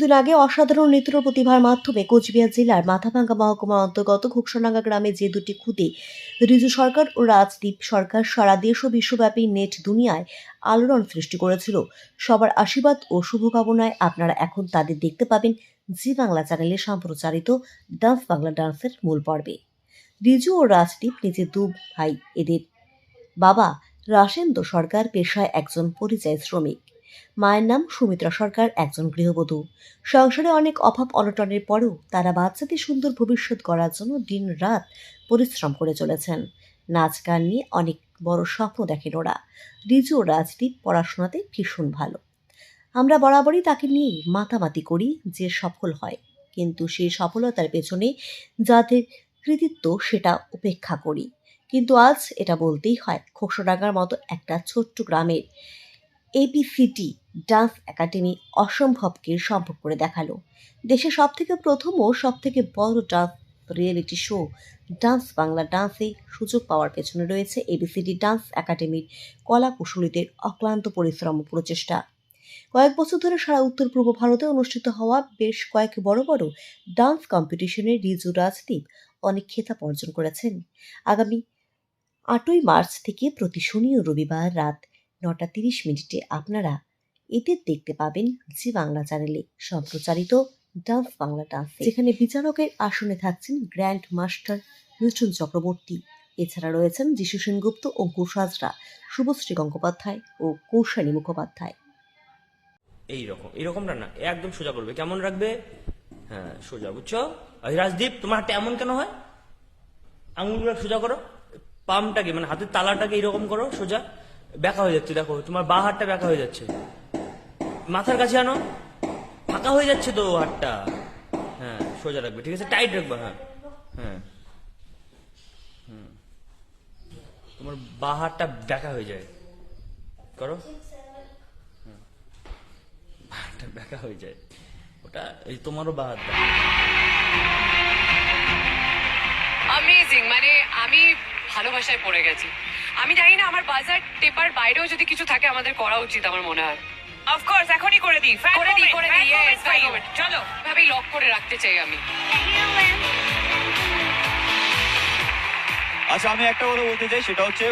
দুদিন আগে অসাধারণ নৃত্য প্রতিভার মাধ্যমে কোচবিহার জেলার মাথাভাঙ্গা মহকুমার অন্তর্গত ঘুকসনাঙ্গা গ্রামে যে দুটি খুদে, রিজু সরকার ও রাজদীপ সরকার সারা দেশ ও বিশ্বব্যাপী নেট দুনিয়ায় আলোড়ন সৃষ্টি করেছিল। সবার আশীর্বাদ ও শুভকামনায় আপনারা এখন তাদের দেখতে পাবেন জি বাংলা চ্যানেলে সম্প্রচারিত ডান্স বাংলা ডান্সের মূল পর্বে। রিজু ও রাজদীপ নিজে দু ভাই, এদের বাবা রাসেন্দ্র সরকার পেশায় একজন পরিযায়ী শ্রমিক। মায়ের নাম সুমিত্রা সরকার, একজন গৃহবধূ। সংসারে অনেক অভাব অনটনের পরেও তারা বাচ্চাদের সুন্দর ভবিষ্যৎ গড়ার জন্য দিন রাত পরিশ্রম করে চলেছেন। নাচ, গান নিয়ে অনেক বড় স্বপ্ন দেখেন ওরা। রিজু রাজদীপ পড়াশোনাতে ভীষণ ভালো। আমরা বরাবরই তাকে নিয়ে মাতামাতি করি যে সফল হয়। কিন্তু সেই সফলতার পেছনে যাদের কৃতিত্ব সেটা উপেক্ষা করি। কিন্তু আজ এটা বলতেই হয়, খোকসডাঙ্গার মতো একটা ছোট্ট গ্রামের এবিসিটি ডান্স একাডেমি অসম্ভবকে সম্ভব করে দেখাল। দেশে সব থেকে প্রথম ও সব থেকে বড় dance reality show dance Bangla ডান্সে সুযোগ পাওয়ার পেছনে রয়েছে এবিসিডি ডান্স একাডেমির কলা কুশলীদের অক্লান্ত পরিশ্রম প্রচেষ্টা। কয়েক বছর ধরে সারা উত্তর পূর্ব ভারতে অনুষ্ঠিত হওয়া বেশ কয়েক বড় বড় ডান্স কম্পিটিশনে রিজু রাজদীপ অনেক খেতাব অর্জন করেছেন। আগামী আটই মার্চ থেকে প্রতি শনি ও রবিবার রাত নটা তিরিশ মিনিটে আপনারা এদের দেখতে পাবেন জি বাংলা চ্যানেলে সম্প্রচারিত ডান্স বাংলা ডান্স যেখানে বিচারকের আসনে থাকছেন গ্র্যান্ড মাস্টার মিল্টন চক্রবর্তী। এছাড়া রয়েছেন যিশু সেনগুপ্ত ও গোসাজরা শুভশ্রী গঙ্গোপাধ্যায় ও কৌশানী মুখোপাধ্যায়। এই রকম এরকমটা না, একদম সোজা করবে কেমন রাখবে? হ্যাঁ সোজা, বুঝছ? রাজদীপ তোমার হাতে এমন কেন হয়? আঙুলগুলো সোজা করো, পামটাকে মানে হাতের তালাটাকে এরকম করো, সোজা। ব্যাকা হয়ে যাচ্ছে, দেখো, তোমার বা হাতটা ব্যাকা হয়ে যাচ্ছে। মাথার কাছে আনো। ফাঁকা হয়ে যাচ্ছে তো হাতটা। হ্যাঁ সোজা রাখবে, ঠিক আছে? টাইট রাখবে হ্যাঁ। হ্যাঁ। তোমার বা হাতটা ব্যাকা হয়ে যায়। করো। হাতটা ব্যাকা হয়ে যায়। ওটা এই তোমারও বা হাত ব্যাকা। অ্যামেজিং মানে আমি ভালোবাসায় পড়ে গেছি। আমি জানি না আমার বাজার টেপার বাইরেও যদি কিছু থাকে আমাদের করা উচিত আমার মনে হয়। অফকোর্স এখনই করে দিই। করে দিই করে দিই. চলো। ভাবেই লক করে রাখতে চাই আমি। আচ্ছা আমি একটা কথা বলতে চাই সেটা হচ্ছে